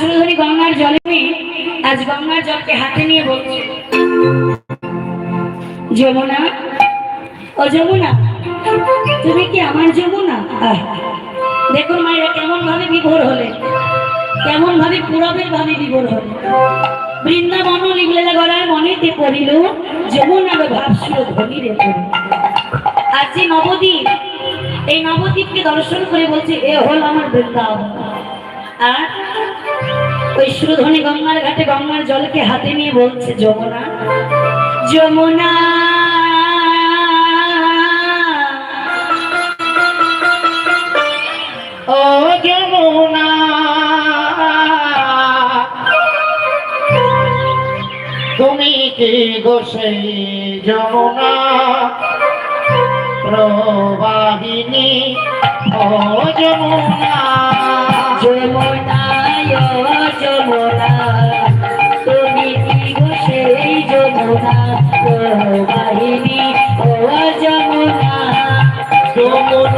সুরধরি গঙ্গার জলে নেই আজ গঙ্গার জলকে হাতে নিয়ে বলছে। যমুনা, ও যমুনা, তুমি কি আমার যমুনা? দেখুন মায়েরা কেমন ভাবে বিভোর হলে কেমন ভাবে পুরবের ভাবে বিভোর হলে। বৃন্দাবন লিখলে গলার মনেতে পড়িল, যমুনার ভাবছিল ধনী রে। আর যে নবদ্বীপ, এই নবদ্বীপকে দর্শন করে বলছে, এ হল আমার বৃন্দাবন। আর ওই গঙ্গার ঘাটে গঙ্গার জলকে হাতে নিয়ে বলছে, যমুনা যমুনা যমুনা, তুমি কি গোসে যমুনা? প্রবাহিনী, ও যমুনা। যমুনা ও যমুনা তুমি কি গো সেই যমুনা? বাহিনী ও যমুনা যমুনা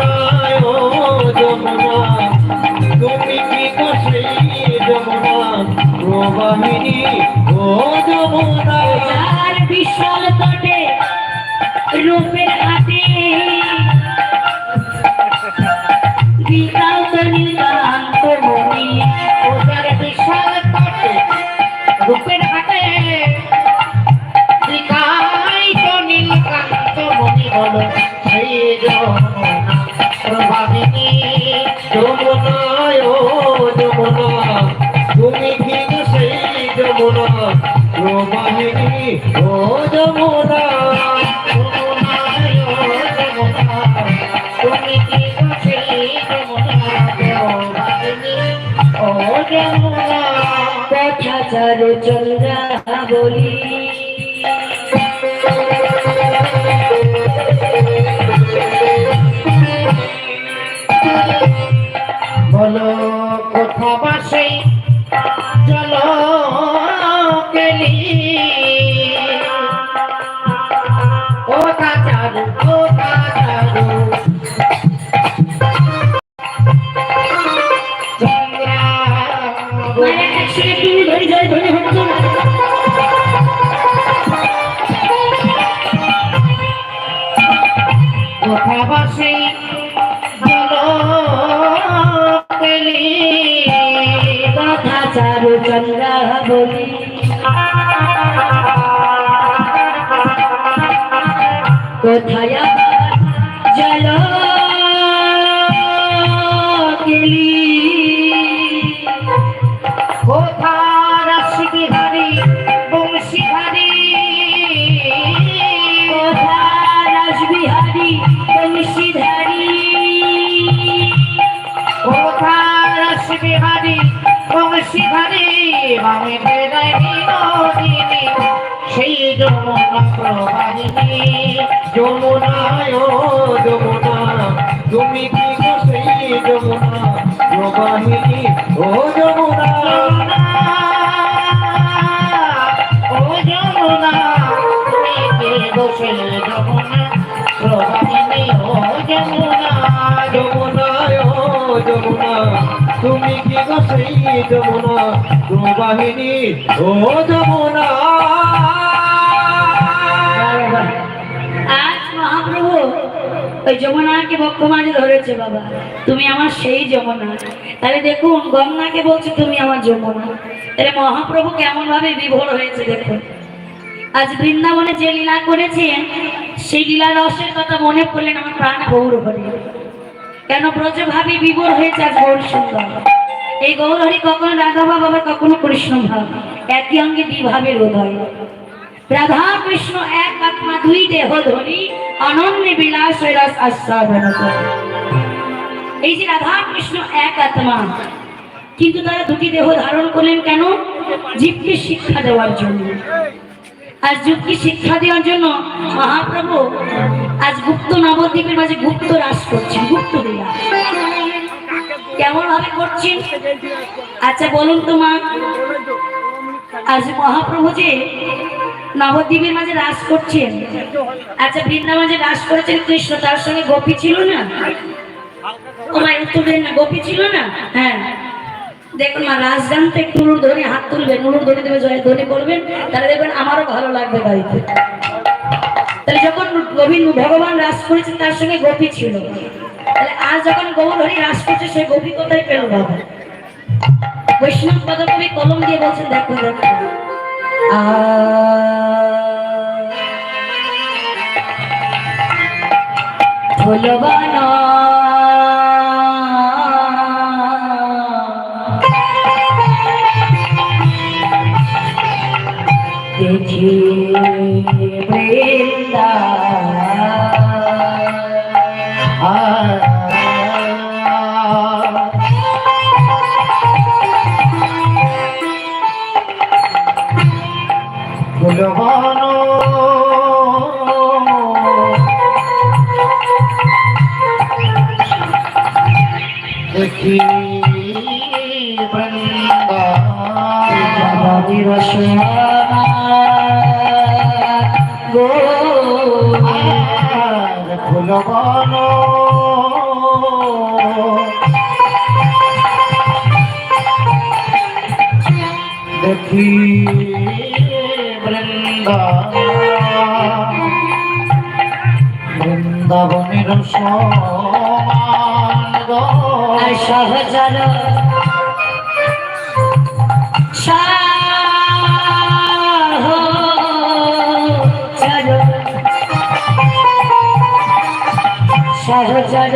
ও যমুনা ও যমুনা তুমি ঠিক সেই যমুনা প্রবাহিনী ও যমুনা কথা চারু চন্দ্রা বলি বলো কোথায় জল গেলি কোথা রাশি বংশীহারি কোথায় রাসবিহারী বংশীধারী কোথা রাশি বিহারি বংশীহারি আমি বেড়াই বিনোদিনী সেই যমুনা প্রবাহিনী যমুনায় যমুনা তুমি কি সেই যমুনা প্রবাহিনী ও যমুনা। ও যমুনা। তুমি যমুনা। তুমি কি গো সেই যমুনা? প্রবাহিনী ও যমুনা। আজ মহাপ্রভু, ওই যমুনাকে মাঝে ধরেছে বাবা। তুমি আমার সেই যমুনা। তাহলে দেখুন, গঙ্গাকে বলছে তুমি আমার যমুনা। তাহলে মহাপ্রভু কেমন ভাবে বিভোর হয়েছে দেখুন। আজ বৃন্দাবনে যে লীলা করেছেন সেই লীলা রসের কথা মনে পড়লেন আমার প্রাণ গৌর হরি কেন ব্রজ ভাবি বিভোর হয়েছে গৌর সুন্দর? এই গৌর হরি কখনো রাধা ভাব আবার কখনো কৃষ্ণ ভাব? একই অঙ্গে দ্বিভাবের উদয় রাধা কৃষ্ণ এক আত্মা, দুই দেহ ধরি অনন্য বিলাস রস আস্বাদন। এই যে রাধা কৃষ্ণ এক আত্মা, কিন্তু তারা দুটি দেহ ধারণ করলেন কেন? জীবকে শিক্ষা দেওয়ার জন্য। আজ যুগকে শিক্ষা দেওয়ার জন্য মহাপ্রভু আজ গুপ্ত নবদ্বীপের মাঝে গুপ্ত রাস করছেন, গুপ্ত লীলা। কেমন ভাবে করছেন? আচ্ছা বলুন তো মা, আজ মহাপ্রভু যে নবদ্বীপের মাঝে রাস করছেন আচ্ছা বৃন্দাবন রাস করেছেন, কৃষ্ণ তার সঙ্গে গোপী ছিল না? ও দেন না গোপী ছিল না? হ্যাঁ। দেখুন মা রাজগানতে একটু নুরুর ধরে হাত তুলবেন নুরুর ধরে দেবে জয় ধ্বনি করবেন তাহলে দেখবেন আমারও ভালো লাগবে বাড়িতে। তাহলে যখন গোবিন্দ, ভগবান রাস করেছেন তার সঙ্গে গোপী ছিল। তাহলে আজ যখন গৌর হরি রাস করছে সেই গোপী কোথায় পেল বাবা? বৈষ্ণব পদকবি কলম দিয়ে বলছেন, দেখো দেখো। ফুলবান দেখি বৃন্দা ফুলবানো দেখি ফুলবানো দেখি বৃন্দা বৃন্দাবনের সমান সহচর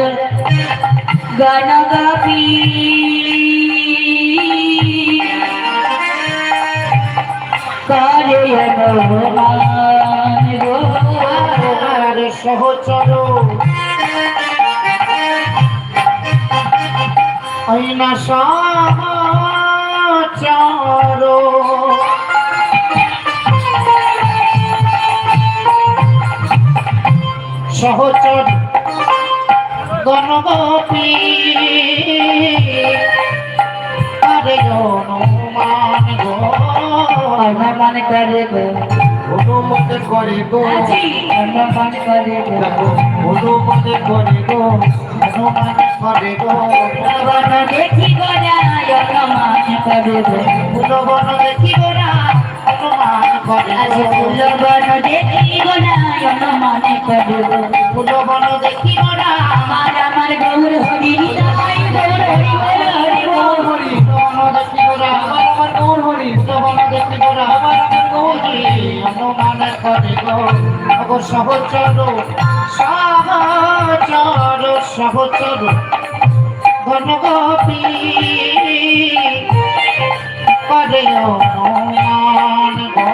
গণগাপি করে সহচর আইনা সহচর সহচর গণগোপী আরে হনুমান গো হনুমান করে গো অনুমান করে গো হনুমান করে গো হনুমান করে গো বন দেখি গো গোরা হনুমান করে বন দেখি হনুমান করে গো অগো সহচর সহচর সহচর। ঘনগোপী করে অনুমান গো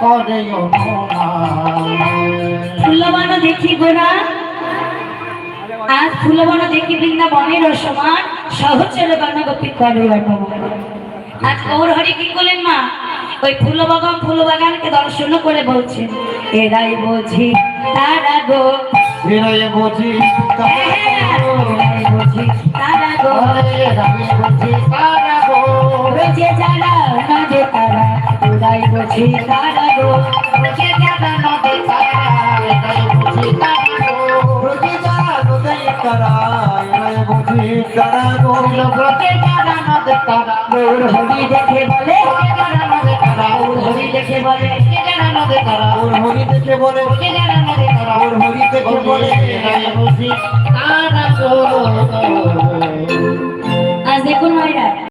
করে অনুমান দেখি গোরা আজ ফুলবন দেখি বৃন্দাবনের সমান, সহচরে বনগোপী করে অনুমান আজ গৌর হরি কি করলেন মা? ওই ফুল বাগান ফুল বাগানকে দর্শন করে বলছেন এরাই বুঝি তারা গো। এরাই বুঝি তারা গো। বুঝি পারাবো রোজে যারা নদে তারা এরাই বুঝি তারা গো। বুঝি যারা নদী তারা এটাই বুঝি পারাবো বুঝি যারা নদী তারা এটাই বুঝি পারাবো বুঝি যারা নদী তারা গৌর হরি দেখে বলে গৌর হরি দেখে বলে ওর হরি দেখে বলে ওর হরি দেখে বলে দেখুন